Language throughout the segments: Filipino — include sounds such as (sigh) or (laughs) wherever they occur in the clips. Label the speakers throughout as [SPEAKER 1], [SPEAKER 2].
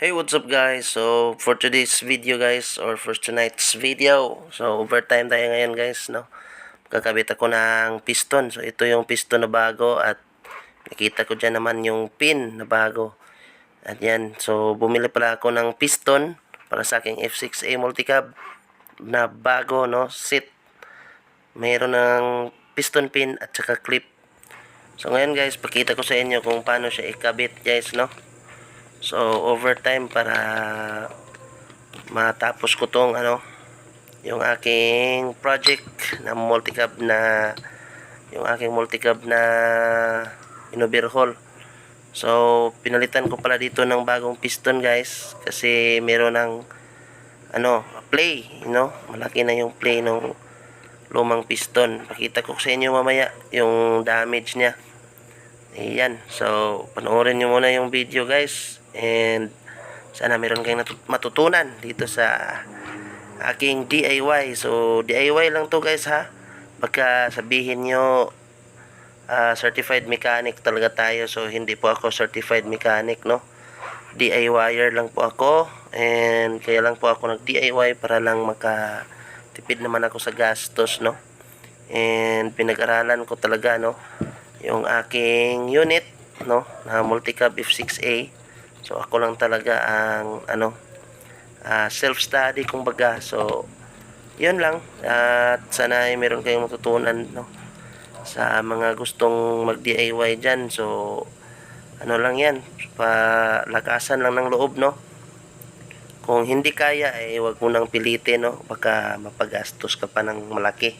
[SPEAKER 1] Hey, what's up guys? So, for today's video guys, or for tonight's video, so overtime tayo ngayon guys, no? Kakabit ako ng piston. So, ito yung piston na bago at nakita ko dyan naman yung pin na bago. At yan, so bumili pala ako ng piston para sa aking F6A multicab na bago, no? Sit. Mayroon ng piston pin at saka clip. So, ngayon guys, pakita ko sa inyo kung paano siya ikabit guys, no? So, overtime para matapos ko tong ano, yung aking project na multicab na yung aking multicab na inoverhaul. So, pinalitan ko pala dito ng bagong piston guys kasi meron ng ano, play, you know, malaki na yung play ng lumang piston. Pakita ko sa inyo mamaya yung damage niya. Ayan. So, panoorin nyo muna yung video guys. And sana meron kayong matutunan dito sa aking DIY. So, DIY lang to guys ha. Baka sabihin nyo ah, certified mechanic talaga tayo. So, hindi po ako certified mechanic, no? DIYer lang po ako. And kaya lang po ako nag-DIY para lang makatipid naman ako sa gastos, no? And pinag-aralan ko talaga, no? Yung aking unit, no? Na multicab F6A. So, ako lang talaga ang, ano, ah, self-study, kumbaga. So, yun lang. At sana ay meron kayong matutunan, no? Sa mga gustong mag-DIY dyan. So, ano lang yan. Palakasan lang ng loob, no? Kung hindi kaya, eh, wag mo nang pilitin, no? Baka mapagastos ka pa ng malaki.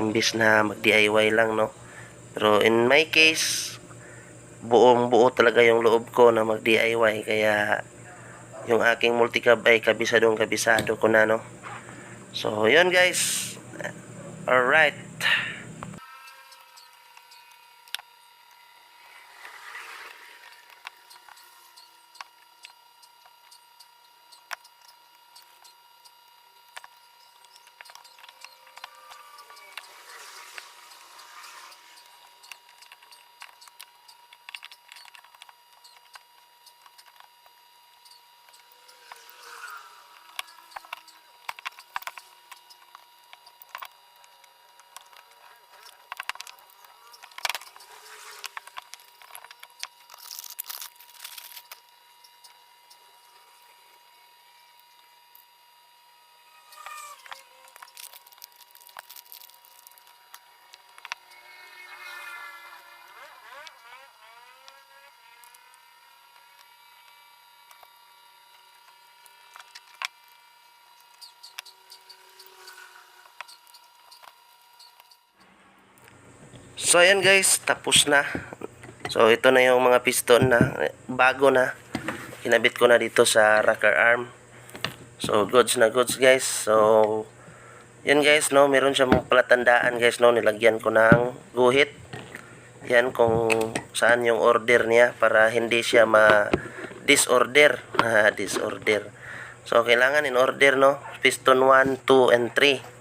[SPEAKER 1] Imbis na mag-DIY lang, no? Pero in my case, buong buo talaga yung loob ko na mag DIY kaya yung aking multicab ay kabisadong kabisado ko na no? So yun guys. Alright So ayan guys, tapos na. So ito na yung mga piston na bago na. Kinabit ko na dito sa rocker arm. So goods na goods guys. So yan guys no, meron siyang palatandaan guys no, nilagyan ko ng guhit. Yan kung saan yung order niya para hindi siya ma disorder. (laughs) Disorder. So kailangan in order no, piston 1, 2 and 3.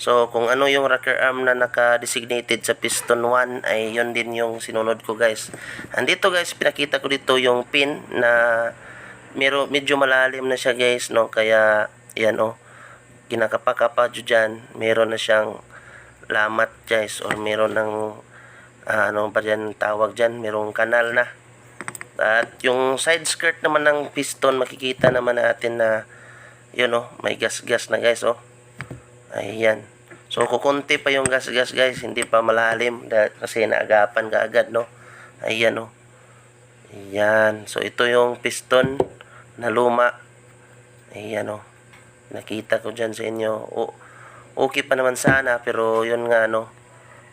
[SPEAKER 1] So, kung ano yung rocker arm na naka-designated sa piston 1, ay yun din yung sinunod ko guys. Andito guys, pinakita ko dito yung pin na mero, medyo malalim na siya guys, no? Kaya, yan oh, kinakapa-kapa dyan, meron na siyang lamat guys, or meron ng, ah, ano ba dyan tawag dyan, merong kanal na. At yung side skirt naman ng piston, makikita naman natin na, yun oh, may gas-gas na guys, oh. Ayan. So, kukunti pa yung gas-gas guys. Hindi pa malalim. Dahil, kasi naagapan ka agad, no? Ayan, no? Ayan. So, ito yung piston na luma. Ayan, no? Nakita ko dyan sa inyo. O, okay pa naman sana. Pero, yun nga, no?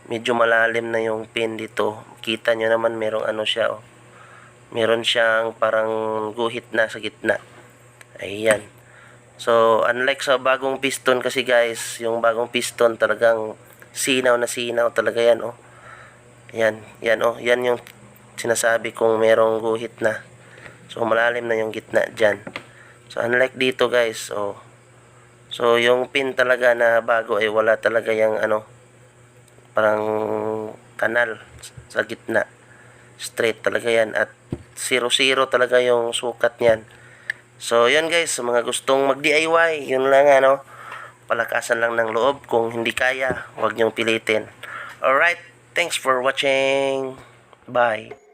[SPEAKER 1] Medyo malalim na yung pin dito. Kita nyo naman, merong ano siya, oh. Meron siyang parang guhit na sa gitna. Ayan. So, unlike sa bagong piston kasi guys, yung bagong piston talagang sinaw na sinaw talaga yan, oh. Yan, yan, oh. Yan yung sinasabi kong merong guhit na. So, malalim na yung gitna dyan. So, unlike dito guys, oh. So, yung pin talaga na bago ay wala talaga yung ano, parang kanal sa gitna. Straight talaga yan. At 0-0 talaga yung sukat niyan. So, yun guys, sa mga gustong mag-DIY, yun lang ano, palakasan lang ng loob. Kung hindi kaya, huwag niyong pilitin. Alright, thanks for watching. Bye.